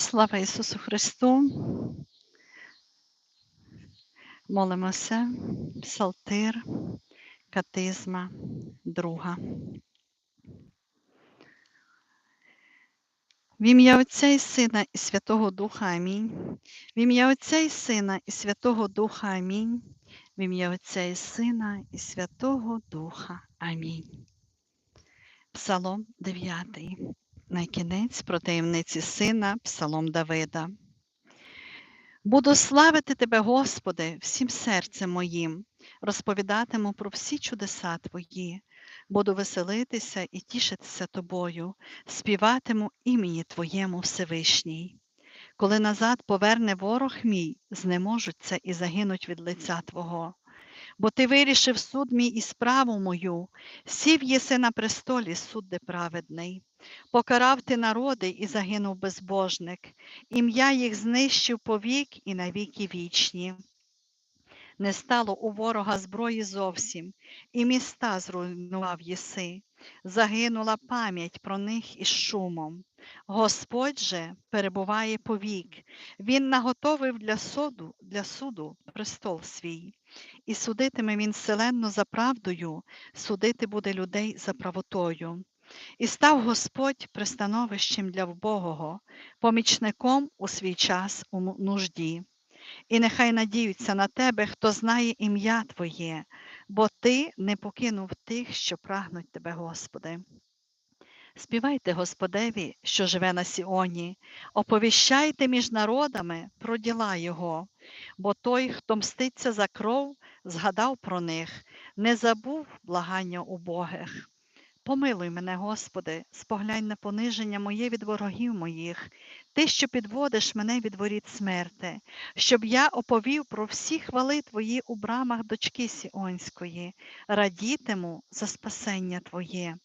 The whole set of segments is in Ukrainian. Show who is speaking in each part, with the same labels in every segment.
Speaker 1: Слава Ісусу Христу. Молимося, Псалтир, Катизма, друга. В ім'я Отця і Сина і Святого Духа Амінь. В ім'я Отця і Сина і Святого Духа Амінь. В ім'я Отця і Сина і Святого Духа Амінь. Псалом 9. Найкінець про таємниці сина, Псалом Давида. Буду славити Тебе, Господи, всім серцем моїм, розповідатиму про всі чудеса Твої, буду веселитися і тішитися Тобою, співатиму імені Твоєму Всевишній. Коли назад поверне ворог мій, знеможуться і загинуть від лиця Твого. Бо ти вирішив суд мій і справу мою, сів єси на престолі, судде праведний. Покарав ти народи і загинув безбожник, ім'я їх знищив повік і навіки вічні. Не стало у ворога зброї зовсім, і міста зруйнував єси, загинула пам'ять про них із шумом. Господь же перебуває повік, Він наготовив для суду, для суду престол свій, і судитиме він селенно за правдою, судити буде людей за правотою. І став Господь пристановищем для вбогого, помічником у свій час у нужді. І нехай надіються на тебе, хто знає ім'я Твоє, бо Ти не покинув тих, що прагнуть Тебе, Господи. Співайте Господеві, що живе на Сіоні, оповіщайте між народами про діла Його, бо той, хто мститься за кров, згадав про них, не забув благання убогих. Помилуй мене, Господи, споглянь на пониження моє від ворогів моїх, Ти, що підводиш мене від воріт смерти, щоб я оповів про всі хвали Твої у брамах дочки Сіонської, радітиму за спасення Твоє.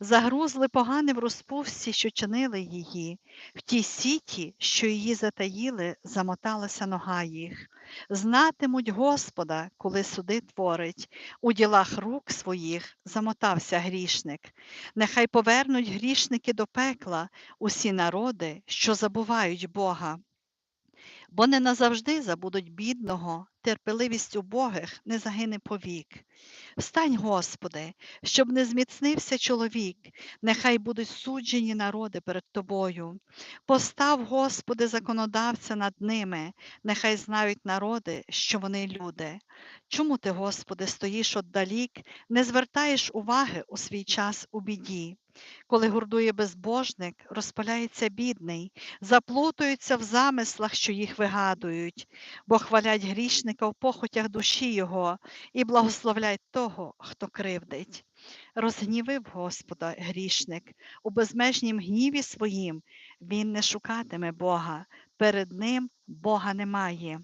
Speaker 1: Загрузли погане в розпусті, що чинили її, в тій сіті, що її затаїли, замоталася нога їх. Знатимуть Господа, коли суди творить, у ділах рук своїх замотався грішник. Нехай повернуть грішники до пекла усі народи, що забувають Бога. Бо не назавжди забудуть бідного, терпеливість убогих не загине повік. Встань, Господи, щоб не зміцнився чоловік, нехай будуть суджені народи перед Тобою. Постав, Господи, законодавця над ними, нехай знають народи, що вони люди. Чому ти, Господи, стоїш отдалік, не звертаєш уваги у свій час у біді? Коли гурдує безбожник, розпаляється бідний, заплутуються в замислах, що їх вигадують, бо хвалять грішника в похотях душі його і благословляють того, хто кривдить. Розгнівив Господа грішник, у безмежнім гніві своїм він не шукатиме Бога, перед ним Бога немає.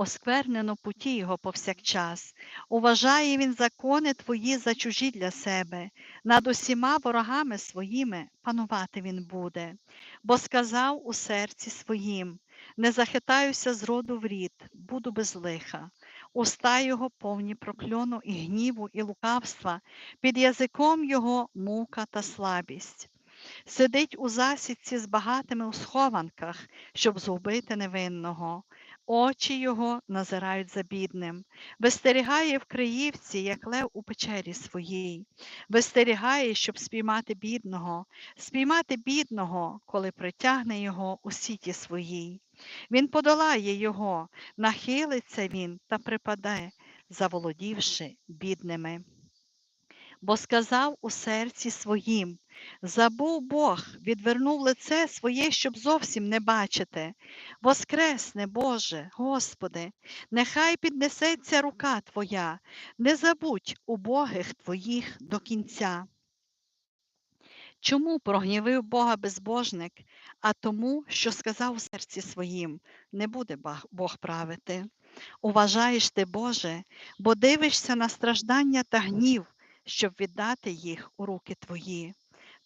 Speaker 1: Осквернено путі його повсякчас. Уважає він закони твої за чужі для себе, над усіма ворогами своїми панувати він буде, бо сказав у серці своїм: не захитаюся з роду в рід, буду без лиха. Уста його повні прокльону і гніву, і лукавства, під язиком його мука та слабість. Сидить у засідці з багатими у схованках, щоб згубити невинного. Очі його назирають за бідним, вистерігає в Криївці, як лев у печері своїй, вистерігає, щоб спіймати бідного, спіймати бідного, коли притягне його у сіті своїй. Він подолає його, нахилиться він та припаде, заволодівши бідними. Бо сказав у серці своїм Забув Бог, відвернув лице своє, щоб зовсім не бачити. Воскресне, Боже, Господи, нехай піднесеться рука Твоя, не забудь убогих Твоїх до кінця. Чому прогнівив Бога безбожник, а тому, що сказав у серці своїм, не буде Бог правити. Уважаєш ти, Боже, бо дивишся на страждання та гнів, щоб віддати їх у руки Твої.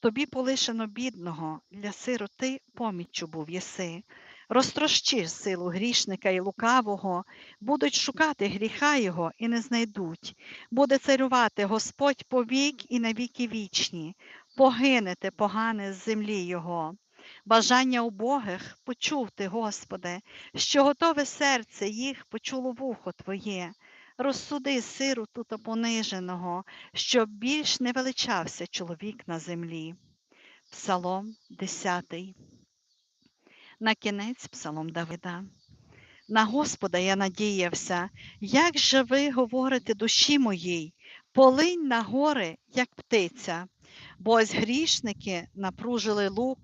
Speaker 1: Тобі полишено бідного, для сироти поміччю був єси. Розтрощиш силу грішника і лукавого, будуть шукати гріха його і не знайдуть. Буде царювати Господь повік і навіки вічні, погинете погане з землі Його. Бажання убогих почув ти, Господи, що готове серце їх почуло вухо Твоє. Розсуди сиру тут пониженого, щоб більш не величався чоловік на землі. Псалом 10. На кінець Псалом Давида. На Господа я надіявся, як же ви говорите душі моїй, полинь на гори, як птиця, бо ось грішники напружили лук,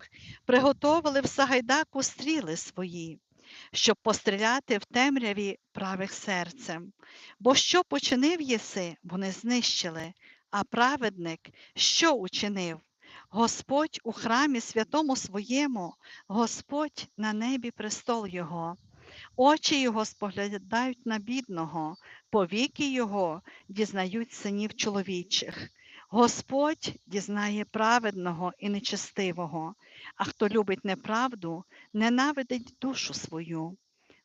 Speaker 1: приготовили в Сагайдаку стріли свої, щоб постріляти в темряві правих серцем. Бо що починив єси, вони знищили, а праведник що учинив? Господь у храмі святому своєму, Господь на небі престол Його. Очі його споглядають на бідного, повіки його дізнають синів чоловічих. Господь дізнає праведного і нечестивого, а хто любить неправду, ненавидить душу свою.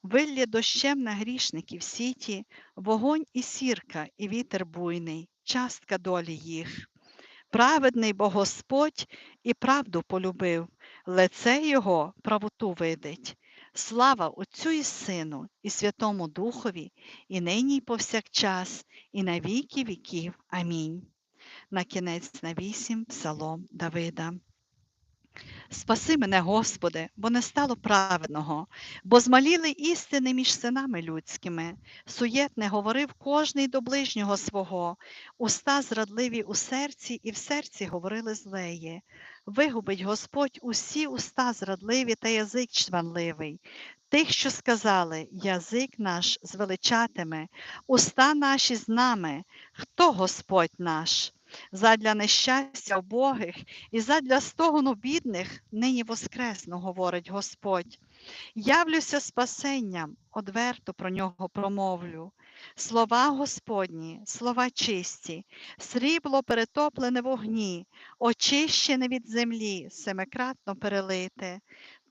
Speaker 1: Виллє дощем на грішників сіті, вогонь і сірка, і вітер буйний, частка долі їх. Праведний бо Господь і правду полюбив, лице його правоту видить. Слава Отцю і Сину, і Святому Духові, і нині, і повсякчас, і на віки віків. Амінь. На кінець на вісім Псалом Давида. Спаси мене, Господи, бо не стало праведного, бо змаліли істини між синами людськими. Суєтне говорив кожний до ближнього свого, уста зрадливі у серці, і в серці говорили злеє. Вигубить Господь усі уста зрадливі та язик чванливий. Тих, що сказали, язик наш звеличатиме, уста наші з нами, хто Господь наш? Задля нещастя убогих і задля стогону бідних нині воскресно, говорить Господь. Явлюся спасенням, одверто про нього промовлю. Слова Господні, слова чисті, срібло перетоплене в огні, очищене від землі, семикратно перелите.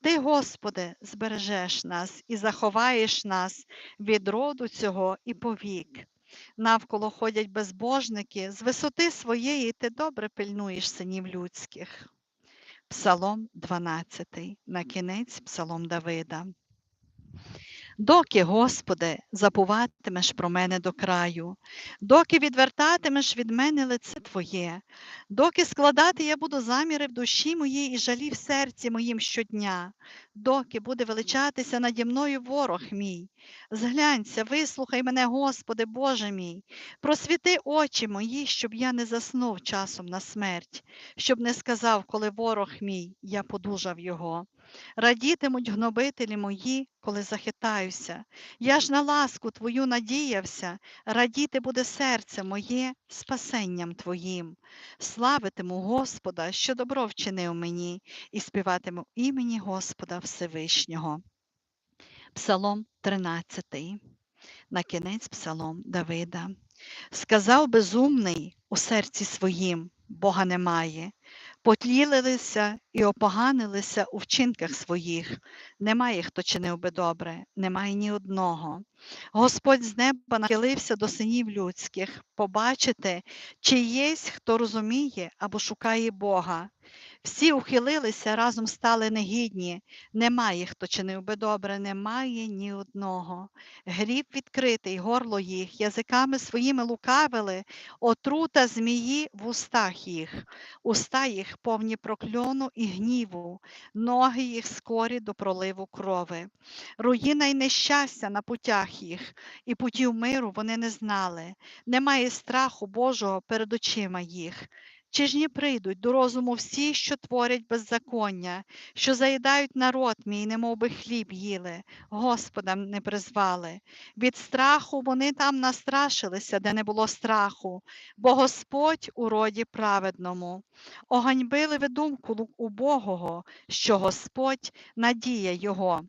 Speaker 1: Ти, Господи, збережеш нас і заховаєш нас від роду цього і повік. Навколо ходять безбожники, з висоти своєї ти добре пильнуєш синів людських. Псалом 12, на кінець Псалом Давида. Доки, Господи, забуватимеш про мене до краю, доки відвертатимеш від мене лице Твоє, доки складати я буду заміри в душі моїй і жалі в серці моїм щодня, доки буде величатися наді мною ворог мій. Зглянься, вислухай мене, Господи, Боже мій, просвіти очі мої, щоб я не заснув часом на смерть, щоб не сказав, коли ворог мій, я подужав його. Радітимуть гнобителі мої, коли захитаюся. Я ж на ласку Твою надіявся, радіти буде серце моє спасенням Твоїм. Славитиму Господа, що добро вчинив мені, і співатиму імені Господа Всевишнього. Псалом 13. На кінець Псалом Давида. Сказав безумний у серці своїм, Бога немає. Потлілилися і опоганилися у вчинках своїх. Немає, хто чинив би добре, немає ні одного. Господь з неба нахилився до синів людських, побачити, чи єсть, хто розуміє або шукає Бога. Всі ухилилися, разом стали негідні. Немає, хто чинив би добре, немає ні одного. Гріб відкритий, горло їх, язиками своїми лукавили, отрута змії в устах їх, уста їх повні прокльону і гніву, ноги їх скорі до проливу крови. Руїна й нещастя на путях їх, і путів миру вони не знали. Немає страху Божого перед очима їх. Чи ж не прийдуть до розуму всі, що творять беззаконня, що заїдають народ мій, немов би хліб їли, Господа не призвали. Від страху вони там настрашилися, де не було страху, бо Господь у роді праведному. Оганьбили ви думку убогого, що Господь надія його.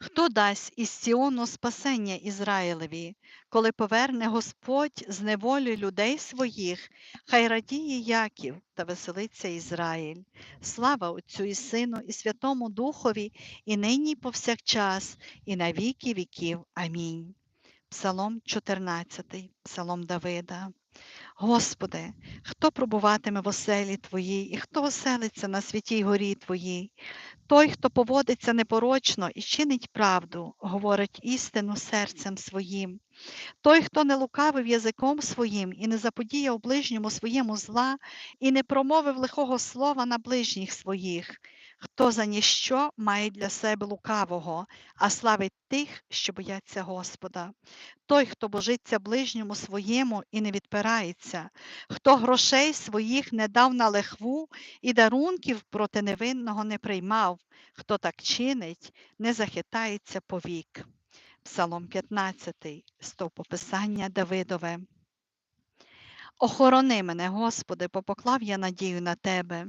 Speaker 1: Хто дасть із Сіону спасення Ізраїлеві, коли поверне Господь з неволі людей своїх, хай радіє Яків та веселиться Ізраїль. Слава Отцю і Сину, і Святому Духові, і нині, повсякчас, і на віки віків. Амінь. Псалом 14, Псалом Давида. Господи, хто пробуватиме в оселі Твоїй, і хто оселиться на святій горі Твоїй? Той, хто поводиться непорочно і чинить правду, говорить істину серцем своїм. Той, хто не лукавив язиком своїм і не заподіяв ближньому своєму зла, і не промовив лихого слова на ближніх своїх, хто за ніщо має для себе лукавого, а славить тих, що бояться Господа. Той, хто божиться ближньому своєму і не відпирається, хто грошей своїх не дав на лихву і дарунків проти невинного не приймав, хто так чинить, не захитається повік. Псалом 15, стовпописання Давидове. Охорони мене, Господи, бо поклав я надію на Тебе.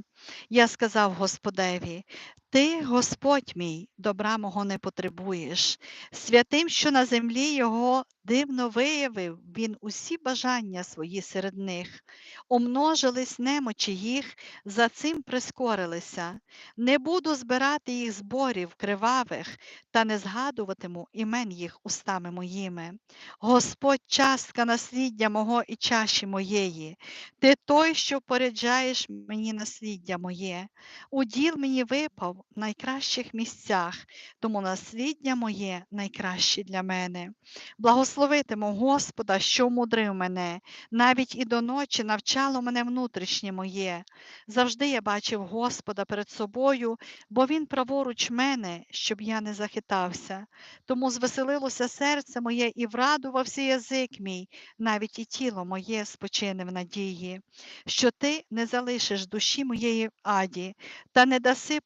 Speaker 1: Я сказав Господеві, Ти, Господь мій, добра мого не потребуєш. Святим, що на землі його дивно виявив, він усі бажання свої серед них. Умножились немочі їх, за цим прискорилися. Не буду збирати їх зборів кривавих, та не згадуватиму імен їх устами моїми. Господь, частка насліддя мого і чаші моєї, ти той, що поряджаєш мені насліддя моє. Уділ мені випав в найкращих місцях, тому насліддя моє найкраще для мене. Благословитиму Господа, що мудрив мене, навіть і до ночі навчало мене внутрішнє моє. Завжди я бачив Господа перед собою, бо Він праворуч мене, щоб я не захитався. Тому звеселилося серце моє і врадувався язик мій, навіть і тіло моє спочине в надії, що ти не залишиш душі моєї в аді, та не даси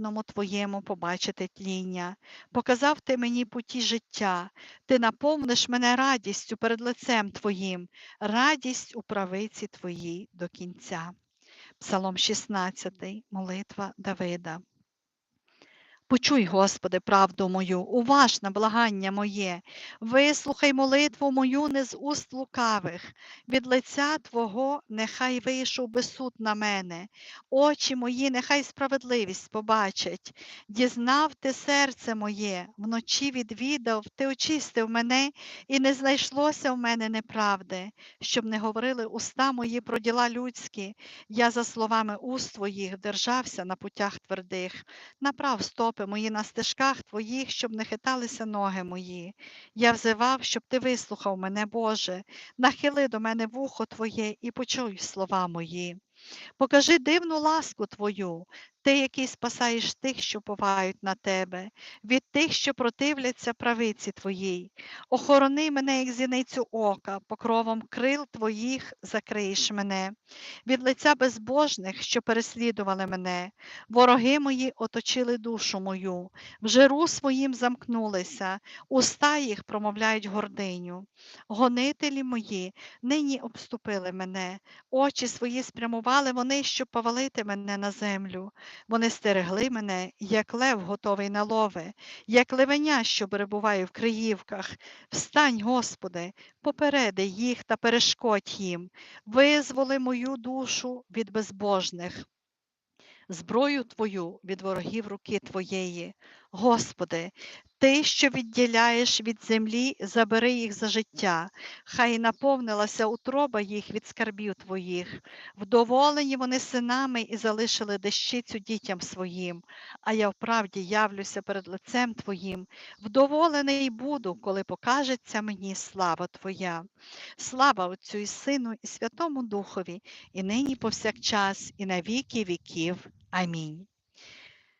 Speaker 1: праведному твоєму побачити тління. Показав ти мені путі життя, ти наповниш мене радістю перед лицем Твоїм, радість у правиці Твоїй до кінця. Псалом 16, молитва Давида. Почуй, Господи, правду мою, уваж на благання моє, вислухай молитву мою не з уст лукавих, від лиця Твого нехай вийшов би суд на мене, очі мої, нехай справедливість побачать. Дізнав ти серце моє, вночі відвідав, ти очистив мене, і не знайшлося в мене неправди, щоб не говорили уста мої про діла людські. Я за словами уст твоїх держався на путях твердих, направ стопи мої на стежках твоїх, щоб не хиталися ноги мої. Я взивав, щоб ти вислухав мене, Боже, нахили до мене вухо Твоє і почуй слова мої. Покажи дивну ласку Твою, ти, який спасаєш тих, що повають на тебе, від тих, що противляться правиці Твоїй. Охорони мене, як зіницю ока, покровом крил Твоїх закриєш мене, від лиця безбожних, що переслідували мене. Вороги мої оточили душу мою, в жиру своїм замкнулися, уста їх промовляють гординю. Гонителі мої нині обступили мене, очі свої спрямували вони, щоб повалити мене на землю. Вони стерегли мене, як лев готовий на лови, як левеня, що перебуває в криївках. Встань, Господи, попереди їх та перешкодь їм, визволи мою душу від безбожних. Зброю Твою від ворогів руки Твоєї. Господи, Ти, що відділяєш від землі, забери їх за життя, хай наповнилася утроба їх від скарбів Твоїх. Вдоволені вони синами і залишили дещицю дітям своїм, а я вправді явлюся перед лицем Твоїм. Вдоволений буду, коли покажеться мені слава Твоя. Слава Отцю і Сину, і Святому Духові, і нині повсякчас, і на віки віків. Амінь.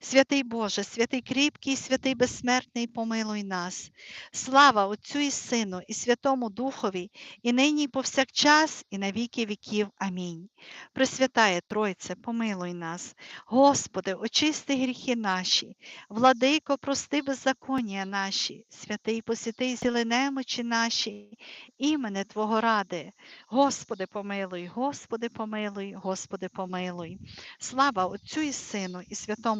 Speaker 1: Святий Боже, святий кріпкий, святий безсмертний, помилуй нас. Слава Отцю і Сину, і Святому Духові, і нині, і повсякчас, і на віки віків. Амінь. Пресвятає Тройце, помилуй нас. Господи, очисти гріхи наші, владико, прости беззаконня наші, святий посіти зіли немочі наші, імене Твого ради. Господи, помилуй, Господи, помилуй, Господи, помилуй. Слава Отцю і Сину, і Святому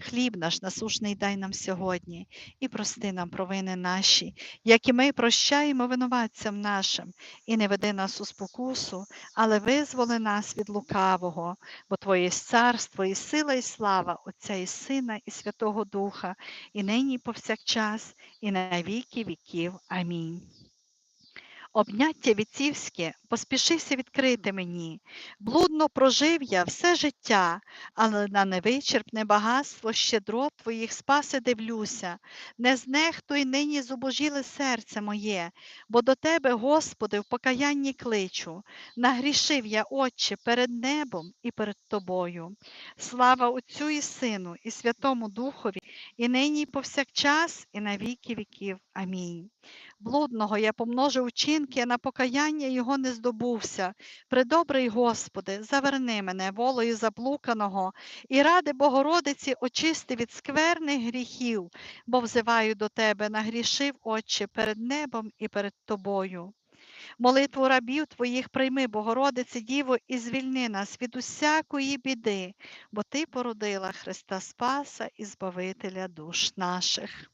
Speaker 1: Хліб наш насушний дай нам сьогодні, і прости нам провини наші, як і ми прощаємо винуватцям нашим, і не веди нас у спокусу, але визволи нас від лукавого, бо Твоє царство, і сила, і слава Отця і Сина, і Святого Духа, і нині, і повсякчас, і на віки віків. Амінь. Обняття віцівське поспішися відкрити мені. Блудно прожив я все життя, але на невичерпне багатство щедро твоїх спаси дивлюся. Не знехтуй нині зубожіле серце моє, бо до тебе, Господи, в покаянні кличу. Нагрішив я, Отче, перед небом і перед тобою. Слава Отцю і Сину, і Святому Духові, і нині, і повсякчас, і на віки віків. Амінь. Блудного я помножив учинки, а на покаяння його не здобувся. Предобрий Господи, заверни мене волею заблуканого, і ради Богородиці очисти від скверних гріхів, бо взиваю до Тебе, нагрішив, Отче, перед небом і перед Тобою. Молитву рабів Твоїх прийми, Богородице Діво, і звільни нас від усякої біди, бо Ти породила Христа Спаса і Збавителя душ наших.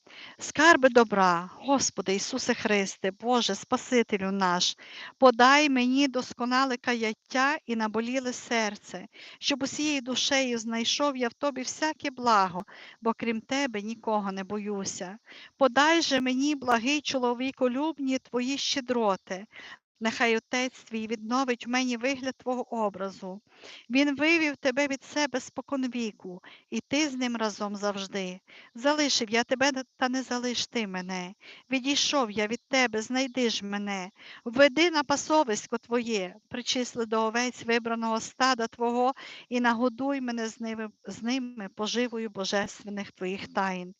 Speaker 1: Скарби добра, Господи Ісусе Христе, Боже, Спасителю наш, подай мені досконале каяття і наболіле серце, щоб усією душею знайшов я в Тобі всяке благо, бо крім Тебе нікого не боюся. Подай же мені, благий чоловіколюбні, Твої щедроти. Нехай Отець твій відновить в мені вигляд Твого образу. Він вивів тебе від себе споконвіку, і ти з ним разом завжди. Залишив я тебе, та не залиш ти мене. Відійшов я від тебе, знайди ж мене, введи на пасовисько Твоє, причисли до овець вибраного стада Твого і нагодуй мене з ними, з ними поживою божественних Твоїх тайн.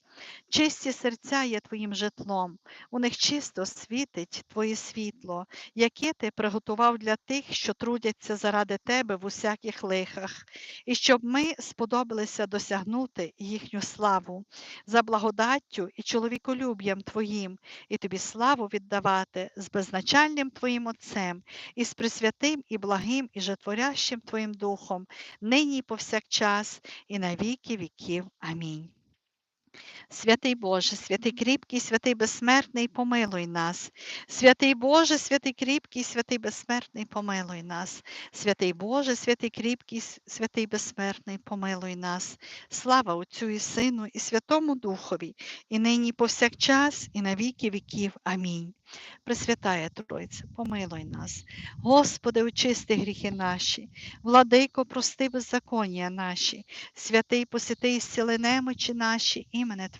Speaker 1: Чисті серця є твоїм житлом, у них чисто світить Твоє світло, яке ти приготував для тих, що трудяться заради тебе в усяких лихах, і щоб ми сподобалися досягнути їхню славу за благодаттю і чоловіколюб'ям Твоїм, і тобі славу віддавати з безначальним Твоїм Отцем, і з присвятим і благим, і житворящим Твоїм Духом, нині і повсякчас, і на віки віків. Амінь. Святий Боже, святий кріпкий, святий безсмертний, помилуй нас. Святий Боже, святий кріпкий, святий безсмертний, помилуй нас. Святий Боже, святий кріпкий, святий безсмертний, помилуй нас. Слава Отцю і Сину, і Святому Духові, і нині, і повсякчас, і на віки віків. Амінь. Пресвятая Тройця, помилуй нас. Господи, очисти гріхи наші, владико, прости беззаконня наші, святий посіти і зціли немочі наші, імене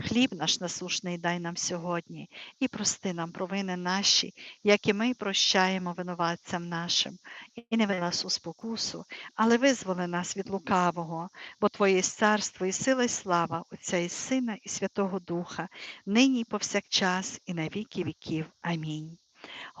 Speaker 1: Хліб наш насушний дай нам сьогодні, і прости нам провини наші, як і ми прощаємо винуватцям нашим, і не веди нас у спокусу, але визволи нас від лукавого, бо Твоє є царство і сила, і слава Отця і Сина, і Святого Духа, нині і повсякчас, і на віки віків. Амінь.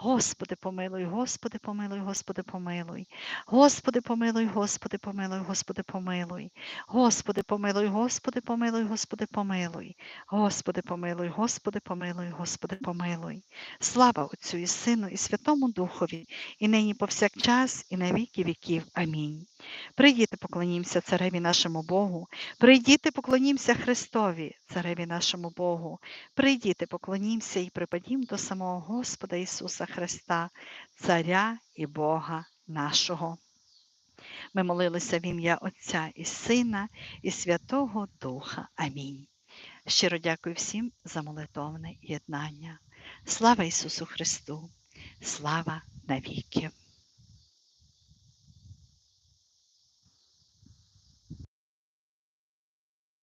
Speaker 1: Господи, помилуй, Господи, помилуй, Господи, помилуй. Господи, помилуй, Господи, помилуй, Господи, помилуй. Господи, помилуй, Господи, помилуй, Господи, помилуй. Господи, помилуй, Господи, помилуй, Господи, помилуй. Слава Отцю і Сину, і Святому Духові, і нині повсякчас, і на віки віків. Амінь. Прийдіте, поклонімося цареві нашому Богу, прийдіте, поклонімося Христові, цареві нашому Богу, прийдіте, поклонімося і припадім до самого Господа Ісуса Христа, Царя і Бога нашого. Ми молилися в ім'я Отця і Сина, і Святого Духа. Амінь. Щиро дякую всім за молитовне єднання. Слава Ісусу Христу! Слава навіки!